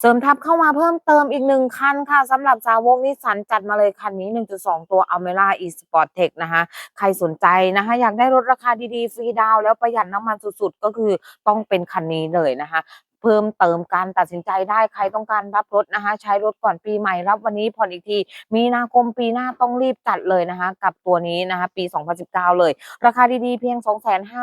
เสริมทับเข้ามาเพิ่มเติมอีกหนึ่งคันค่ะสำหรับสาวกนิสสันจัดมาเลยคันนี้ 1.2 ตัว Almera e-sport tech นะคะใครสนใจนะคะ อยากได้รถราคาดีๆ ฟรีดาวแล้วประหยัดน้ำมันสุดๆ ก็คือต้องเป็นคันนี้เลยนะคะ เพิ่มเติมการตัดสินใจได้ใครต้องการรับรถนะคะ ใช้รถก่อนปีใหม่รับวันนี้ผ่อนอีกที มีนาคมปีหน้าต้องรีบจัดเลยนะคะ กับตัวนี้นะคะ ปี 2019 เลย ราคาดีๆ เพียง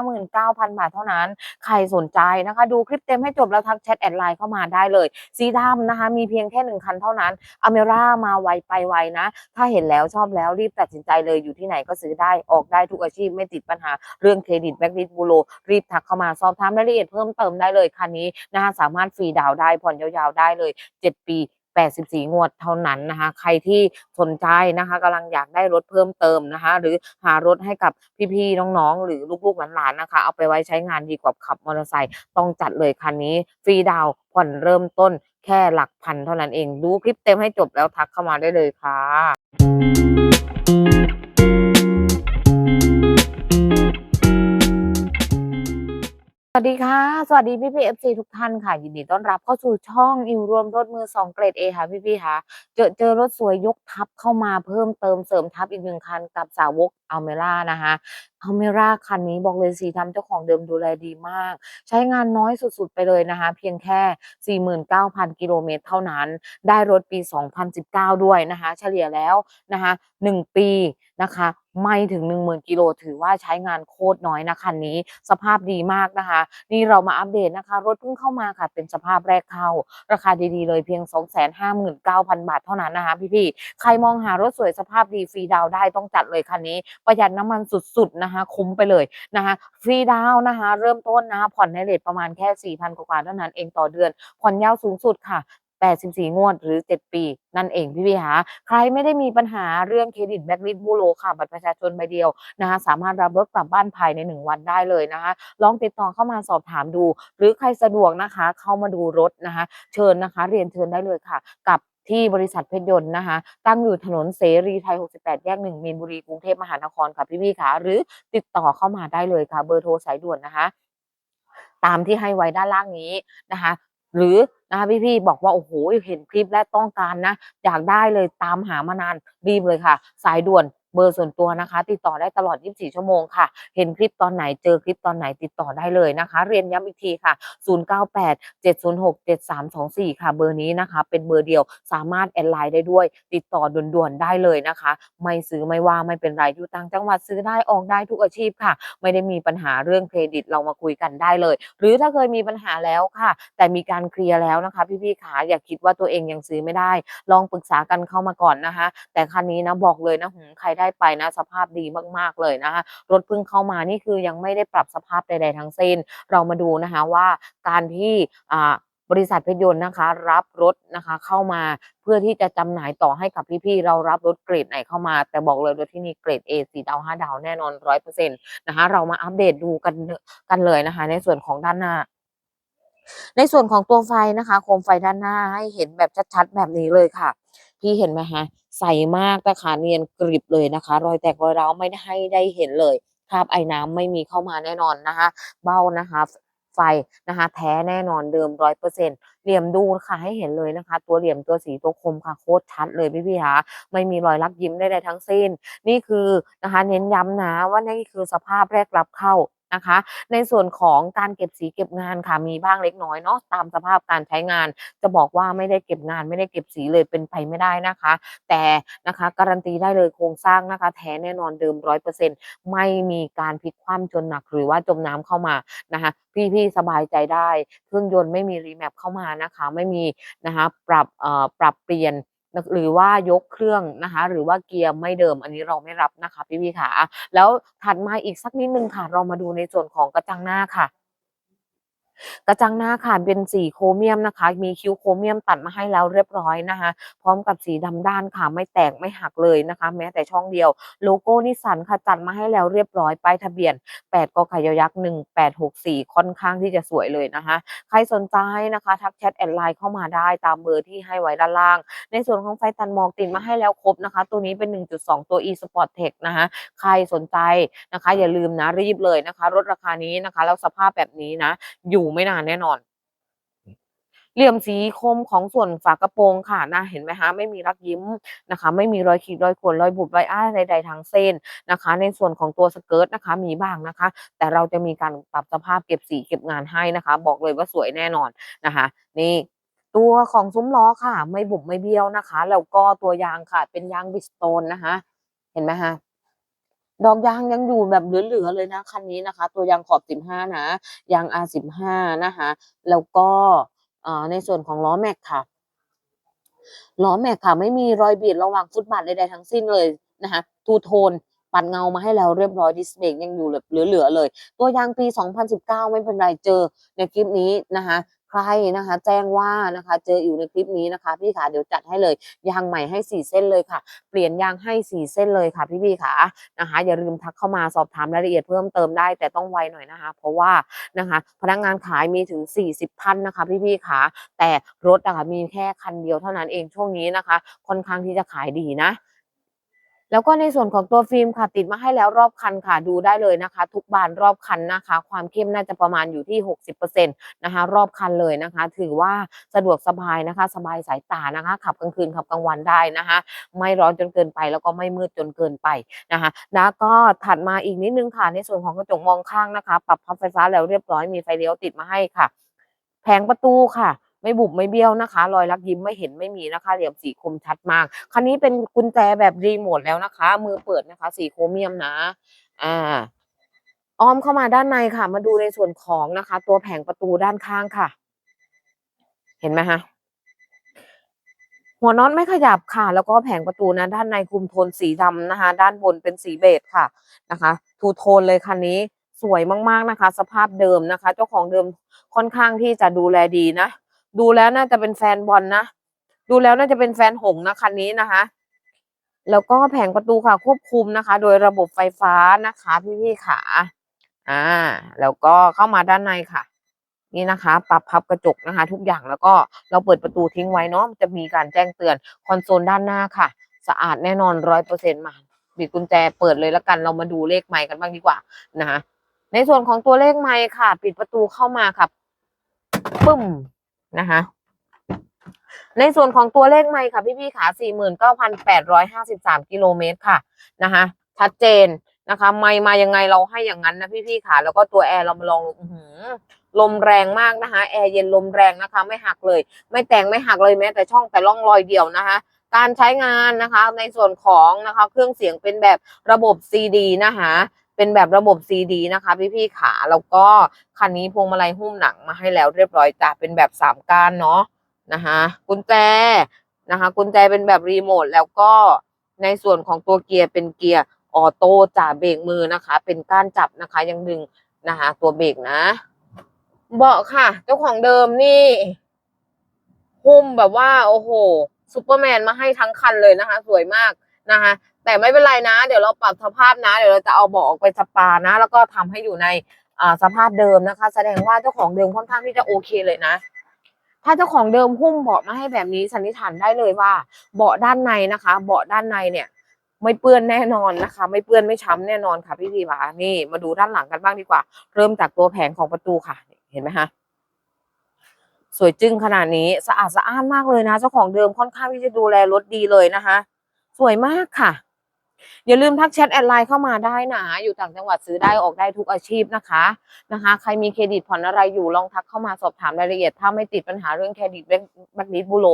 259,000 บาทเท่านั้น ใครสนใจนะคะ ดูคลิปเต็มให้จบแล้วทักแชทแอดไลน์เข้ามาได้เลย สีดำนะคะ มีเพียงแค่หนึ่งคันเท่านั้นอเมร่ามาไวไปไวนะ ถ้าเห็นแล้วชอบแล้วรีบตัดสินใจเลยอยู่ที่ไหนก็ซื้อได้ออกได้ทุกอาชีพไม่ติดปัญหาเรื่องเครดิตแบล็คลิสบูโรรีบทักเข้ามาสอบถามรายละเอียดเพิ่มเติมได้เลยคันนี้นะคะสามารถฟรีดาวได้ผ่อนยาวๆได้เลย 7 ปี 84 งวดเท่านั้นนะคะ ใครที่สนใจนะคะกำลังอยากได้รถเพิ่มเติมนะคะ หรือหารถให้กับพี่ๆน้องๆ หรือลูกๆหลานๆนะคะ เอาไปไว้ใช้งานดีกว่าขับมอเตอร์ไซค์ต้องจัดเลยคันนี้ฟรีดาวผ่อนเริ่มต้นแค่หลักพันเท่านั้นเอง ดูคลิปเต็มให้จบแล้วทักเข้ามาได้เลยค่ะ สวัสดีค่ะ สวัสดีพี่พีเอฟซีทุกท่านค่ะ ยินดีต้อนรับเข้าสู่ช่องอิวรวมรถมือสองเกรดเอค่ะพี่พี่ค่ะ เจอเจอรถสวยยกทับเข้ามาเพิ่มเติมเสริมทับอีกหนึ่งคันกับสาวกอัลเมร่านะคะอัลเมร่าคันนี้บอกเลยสีทำเจ้าของเดิมดูแลดีมาก ใช้งานน้อยสุดๆไปเลยนะคะ เพียงแค่ 49,000 กิโลเมตรเท่านั้น ได้รถปี 2019 ด้วยนะคะ เฉลี่ยแล้วนะคะ 1 ปีนะคะ ไม่ถึง 10,000 กิโลถือว่าใช้งานโคตรน้อยนะคันนี้สภาพดีมากนะคะ นี่เรามาอัปเดตนะคะ รถเพิ่งเข้ามาค่ะเป็นสภาพแรกเข้า ราคาดีๆเลยเพียง 259,000 บาทเท่านั้นนะคะพี่ๆใครมองหารถสวยสภาพดีฟรีดาวได้ต้องจัดเลยคันนี้ประหยัดน้ำมันสุดๆนะคะ คุ้มไปเลยนะคะ ฟรีดาวนะคะ เริ่มต้นนะคะผ่อนในเรทประมาณแค่ 4,000 กว่าเท่านั้นเองต่อเดือน ผ่อนยาวสูงสุดค่ะ84 งวดหรือ 7 ปี นั่นเองพี่พี่คะใครไม่ได้มีปัญหาเรื่องเครดิตแบล็คลิสต์บูโรค่ะ บัตรประชาชนใบเดียวนะคะสามารถรับรถกลับบ้านภายใน 1 วันได้เลยนะคะ ลองติดต่อเข้ามาสอบถามดู หรือใครสะดวกนะคะ เข้ามาดูรถนะคะ เชิญนะคะ เรียนเชิญได้เลยค่ะ กับ ที่บริษัทเพชรยนต์นะคะ ตั้งอยู่ถนนเสรีไทย 68 แยก 1 มีนบุรีกรุงเทพมหานครค่ะพี่พี่ๆค่ะ หรือติดต่อเข้ามาได้เลยค่ะ เบอร์โทรสายด่วนนะคะ ตามที่ให้ไว้ด้านล่างนี้นะคะ หรือนะคะพี่ๆบอกว่า โอ้โห เห็นคลิปและต้องการนะ อยากได้เลยตามหามานานรีบเลยค่ะ สายด่วน เบอร์ส่วนตัวนะคะ ติดต่อได้ตลอด 24 ชั่วโมงค่ะ เห็นคลิปตอนไหนเจอคลิปตอนไหนติดต่อได้เลยนะคะ เรียนย้ำอีกทีค่ะ 098 706 7324 ค่ะ เบอร์นี้นะคะ เป็นเบอร์เดียวสามารถแอดไลน์ได้ด้วย ติดต่อด่วนๆได้เลยนะคะ ไม่ซื้อไม่ว่าไม่เป็นไรอยู่ต่างจังหวัดซื้อได้ออกได้ทุกอาชีพค่ะ ไม่ได้มีปัญหาเรื่องเครดิตเรามาคุยกันได้เลย หรือถ้าเคยมีปัญหาแล้วค่ะ แต่มีการเคลียร์แล้วนะคะ พี่ๆขาอย่าคิดว่าตัวเองยังซื้อไม่ได้ ลองปรึกษากันเข้ามาก่อนนะคะ แต่คันนี้นะบอกเลยนะหืมใครได้ได้ไปนะสภาพดีมากๆเลยนะคะรถเพิ่งเข้ามานี่คือยังไม่ได้ปรับสภาพใดๆทั้งสิ้น เรามาดูนะคะว่าการที่อ่าบริษัทเพชรยนต์นะคะ รับรถนะคะเข้ามาเพื่อที่จะจำหน่ายต่อให้กับพี่ๆเรารับรถเกรดไหนเข้ามา แต่บอกเลยรถที่นี่เกรด A สีดาว5ดาวแน่นอนร้อยเปอร์เซ็นต์นะคะเรามาอัปเดตดูกันกันเลยนะคะ ในส่วนของด้านหน้าในส่วนของตัวไฟนะคะ โคมไฟด้านหน้าให้เห็นแบบชัดๆแบบนี้เลยค่ะ พี่เห็นไหมคะ ใสมากแต่ขาเนียนกริบเลยนะคะ รอยแตกรอยร้าวไม่ได้ให้ได้เห็นเลยคราบไอ้น้ำไม่มีเข้ามาแน่นอนนะคะ เบ้านะคะไฟนะคะแท้แน่นอนเดิมร้อยเปอร์เซ็นเหลี่ยมดูค่ะให้เห็นเลยนะคะ ตัวเหลี่ยมตัวสีตัวคมค่ะโคตรชัดเลยพี่พี่คะไม่มีรอยลักยิ้มใดๆทั้งสิ้น นี่คือนะคะ เน้นย้ำนะว่านี่คือสภาพแรกรับเข้า นะคะ ในส่วนของการเก็บสีเก็บงานค่ะมีบ้างเล็กน้อยเนาะตามสภาพการใช้งาน จะบอกว่าไม่ได้เก็บงานไม่ได้เก็บสีเลยเป็นไปไม่ได้นะคะ แต่นะคะการันตีได้เลยโครงสร้างนะคะ แท้แน่นอนเดิมร้อยเปอร์เซ็นต์ไม่มีการพลิกคว่ำจนหนัก หรือว่าจมน้ำเข้ามานะคะพี่ๆสบายใจได้ เครื่องยนต์ไม่มีรีแมปเข้ามานะคะ ไม่มีนะคะปรับเอ่อปรับเปลี่ยน หรือว่ายกเครื่องนะคะ หรือว่าเกียร์ไม่เดิมอันนี้เราไม่รับนะคะพี่ๆค่ะแล้วถัดมาอีกสักนิดนึงค่ะ เรามาดูในส่วนของกระจังหน้าค่ะ กระจังหน้าค่ะเป็นสีโครเมียมนะคะ มีคิ้วโครเมียมตัดมาให้แล้วเรียบร้อยนะคะ พร้อมกับสีดำด้านค่ะไม่แตกไม่หักเลยนะคะ แม้แต่ช่องเดียว โลโก้นิสสันค่ะจัดมาให้แล้วเรียบร้อยป้ายทะเบียน 8กไก่ยยักษ์1864 ค่อนข้างที่จะสวยเลยนะคะ ใครสนใจนะคะ ทักแชทแอดไลน์เข้ามาได้ตามเบอร์ที่ให้ไว้ด้านล่าง ในส่วนของไฟตันหมอกติดมาให้แล้วครบนะคะ ตัวนี้เป็น 1.2 ตัว e sport tech นะคะใครสนใจนะคะ อย่าลืมนะรีบเลยนะคะ รถราคานี้นะคะแล้วสภาพแบบนี้นะอยู่ไม่นานแน่นอน เหลี่ยมสีคมของส่วนฝากระโปรงค่ะนะเห็นไหมคะไม่มีรักยิ้มนะคะ ไม่มีรอยขีดรอยข่วนรอยบุบรอยอ้าใดๆทั้งเส้นนะคะ ในส่วนของตัวสเกิร์ตนะคะ มีบ้างนะคะ แต่เราจะมีการปรับสภาพเก็บสีเก็บงานให้นะคะ บอกเลยว่าสวยแน่นอนนะคะ นี่ตัวของซุ้มล้อค่ะ ไม่บุบไม่เบี้ยวนะคะแล้วก็ตัวยางค่ะ เป็นยางบิสโตนนะคะ เห็นไหมคะ ดอกยางยังอยู่แบบเหลือๆเลยนะคันนี้นะคะ ตัวยางขอบ 15 นะ ยาง R15 นะคะ แล้วก็ในส่วนของล้อแม็กค่ะ ล้อแม็กค่ะ ไม่มีรอยบีดระหว่างฟุตบาทใดๆทั้งสิ้นเลยนะคะทูโทนปัดเงามาให้แล้วเรียบร้อยดิสเบรกยังอยู่แบบเหลือๆเลย ตัวยางปี 2019 ไม่เป็นไรเจอในคลิปนี้นะคะ ครนะคะ แจ้งว่านะคะ เจออยู่ในคลิปนี้นะคะ พี่ขาเดี๋ยวจัดให้เลยยางใหม่ให้4เส้นเลยค่ะ เปลี่ยนยางให้4เส้นเลยค่ะพี่พี่ขานะคะ อย่าลืมทักเข้ามาสอบถามรายละเอียดเพิ่มเติมได้ แต่ต้องไวหน่อยนะคะ เพราะว่านะคะ พนักงานขายมีถึง 40ท่านนะคะ พี่พี่ขาแต่รถอะค่ะมีแค่คันเดียวเท่านั้นเองช่วงนี้นะคะ ค่อนข้างที่จะขายดีนะ แล้วก็ในส่วนของตัวฟิล์มค่ะติดมาให้แล้วรอบคันค่ะดูได้เลยนะคะ ทุกบานรอบคันนะคะ ความเข้มน่าจะประมาณอยู่ที่ 60%นะคะรอบคันเลยนะคะ ถือว่าสะดวกสบายนะคะ สบายสายตานะคะ ขับกลางคืนขับกลางวันได้นะคะ ไม่ร้อนจนเกินไปแล้วก็ไม่มืดจนเกินไปนะคะแล้วก็ถัดมาอีกนิดนึงค่ะ ในส่วนของกระจกมองข้างนะคะ ปรับพับไฟฟ้าแล้วเรียบร้อยมีไฟเลี้ยวติดมาให้ค่ะ แผงประตูค่ะ ไม่บุบไม่เบี้ยวนะคะ รอยลักยิ้มไม่เห็นไม่มีนะคะ เหลี่ยมสีคมชัดมาก คันนี้เป็นกุญแจแบบรีโมทแล้วนะคะ มือเปิดนะคะ สีโครเมียมนะ อ่า อ้อมเข้ามาด้านในค่ะ มาดูในส่วนของนะคะ ตัวแผงประตูด้านข้างค่ะ เห็นไหมคะหัวน็อตไม่ขยับค่ะ แล้วก็แผงประตูนะด้านในคุมโทนสีดำนะคะ ด้านบนเป็นสีเบจค่ะนะคะทูโทนเลยคันนี้สวยมากๆนะคะ สภาพเดิมนะคะ เจ้าของเดิมค่อนข้างที่จะดูแลดีนะ ดูแล้วน่าจะเป็นแฟนบอลนะ ดูแล้วน่าจะเป็นแฟนหงนะคันนี้นะคะ แล้วก็แผงประตูค่ะควบคุมนะคะ โดยระบบไฟฟ้านะคะ พี่ๆขาอ่า แล้วก็เข้ามาด้านในค่ะ นี่นะคะ ปรับพับกระจกนะคะ ทุกอย่างแล้วก็เราเปิดประตูทิ้งไว้เนาะจะมีการแจ้งเตือนคอนโซลด้านหน้าค่ะ สะอาดแน่นอนร้อยเปอร์เซ็นต์มาบิดกุญแจเปิดเลยแล้วกันเรามาดูเลขไมค์กันบ้างดีกว่านะคะในส่วนของตัวเลขไมค์ค่ะ ปิดประตูเข้ามาค่ะปึ้ม นะคะ ในส่วนของตัวเลขไมค์ค่ะ พี่ๆขา49,853 กิโลเมตรค่ะนะคะ ชัดเจนนะคะไมค์มายังไงเราให้อย่างนั้นนะพี่ๆขาแล้วก็ตัวแอร์เรามาลองลมแรงมากนะคะ แอร์เย็นลมแรงนะคะ ไม่หักเลย ไม่แต่งไม่หักเลยแม้แต่ช่องแต่ร่องรอยเดียวนะคะ การใช้งานนะคะ ในส่วนของนะคะ เครื่องเสียงเป็นแบบระบบ CD นะคะ เป็นแบบระบบ CD นะคะ พี่ๆขาแล้วก็คันนี้พวงมาลัยหุ้มหนังมาให้แล้วเรียบร้อยจ้ะเป็นแบบสามก้านเนาะนะคะกุญแจนะคะกุญแจเป็นแบบรีโมทแล้วก็ในส่วนของตัวเกียร์เป็นเกียร์ออโต้จ่าเบรกมือนะคะ เป็นก้านจับนะคะยังดึงนะคะตัวเบรกนะเบาะค่ะ เจ้าของเดิมนี่หุ้มแบบว่า โอ้โหซูเปอร์แมนมาให้ทั้งคันเลยนะคะ สวยมากนะคะ แต่ไม่เป็นไรนะ เดี๋ยวเราปรับสภาพนะ เดี๋ยวเราจะเอาเบาะออกไปสปานะ แล้วก็ทำให้อยู่ในอ่าสภาพเดิมนะคะ แสดงว่าเจ้าของเดิมค่อนข้างที่จะโอเคเลยนะ ถ้าเจ้าของเดิมหุ้มเบาะมาให้แบบนี้สันนิษฐานได้เลยว่า เบาะด้านในนะคะ เบาะด้านในเนี่ย ไม่เปื้อนแน่นอนนะคะ ไม่เปื้อนไม่ช้ำแน่นอนค่ะพี่พีค่ะนี่ มาดูด้านหลังกันบ้างดีกว่า เริ่มจากตัวแผงของประตูค่ะ เห็นไหมคะสวยจึ้งขนาดนี้สะอาดสะอ้านมากเลยนะ เจ้าของเดิมค่อนข้างที่จะดูแลรถดีเลยนะคะ สวยมากค่ะ อย่าลืมทักแชทแอดไลน์เข้ามาได้นะ อยู่ต่างจังหวัดซื้อได้ออกได้ทุกอาชีพนะคะนะคะ ใครมีเครดิตผ่อนอะไรอยู่ลองทักเข้ามาสอบถามรายละเอียด ถ้าไม่ติดปัญหาเรื่องเครดิตแบงค์นิดบูโร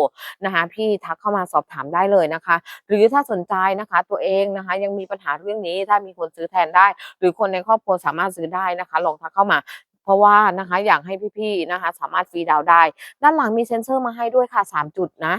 นะคะพี่ทักเข้ามาสอบถามได้เลยนะคะ หรือถ้าสนใจนะคะ ตัวเองนะคะ ยังมีปัญหาเรื่องนี้ถ้ามีคนซื้อแทนได้ หรือคนในครอบครัวสามารถซื้อได้นะคะ ลองทักเข้ามาเพราะว่านะคะอยากให้พี่ๆนะคะ สามารถฟรีดาวน์ได้ ด้านหลังมีเซ็นเซอร์มาให้ด้วยค่ะสามจุดนะ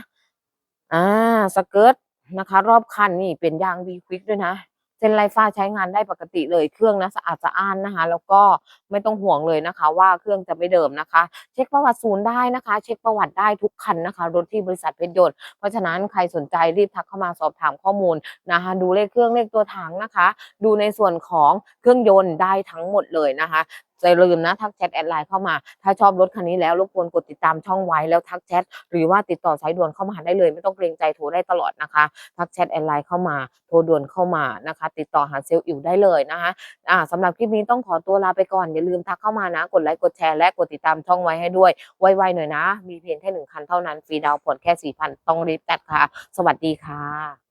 อ่า สเกิร์ต นะคะ รอบคันนี่เป็นยางวีควิกด้วยนะเส้นไลฟ้าใช้งานได้ปกติเลยเครื่องนะสะอาดสะอ้านนะคะ แล้วก็ไม่ต้องห่วงเลยนะคะ ว่าเครื่องจะไม่เดิมนะคะ เช็คประวัติศูนย์ได้นะคะ เช็คประวัติได้ทุกคันนะคะ รถที่บริษัทเพชรยนต์เพราะฉะนั้นใครสนใจรีบทักเข้ามาสอบถามข้อมูลนะคะ ดูเลขเครื่องเลขตัวถังนะคะ ดูในส่วนของเครื่องยนต์ได้ทั้งหมดเลยนะคะ อย่าลืมนะทักแชทแอดไลน์เข้ามา ถ้าชอบรถคันนี้แล้วรบกวนกดติดตามช่องไว้แล้วทักแชทหรือว่าติดต่อสายด่วนเข้ามาได้เลย ไม่ต้องเกรงใจโทรได้ตลอดนะคะทักแชทแอดไลน์เข้ามาโทรด่วนเข้ามานะคะ ติดต่อหาเซลล์อิ๋วได้เลยนะคะอ่าสำหรับคลิปนี้ต้องขอตัวลาไปก่อนอย่าลืมทักเข้ามานะ กดไลค์กดแชร์และกดติดตามช่องไว้ให้ด้วยไวๆหน่อยนะ มีเพียงแค่หนึ่งคันเท่านั้นฟรีดาวน์ผ่อนแค่สี่พันต้องรีบจัดค่ะ สวัสดีค่ะ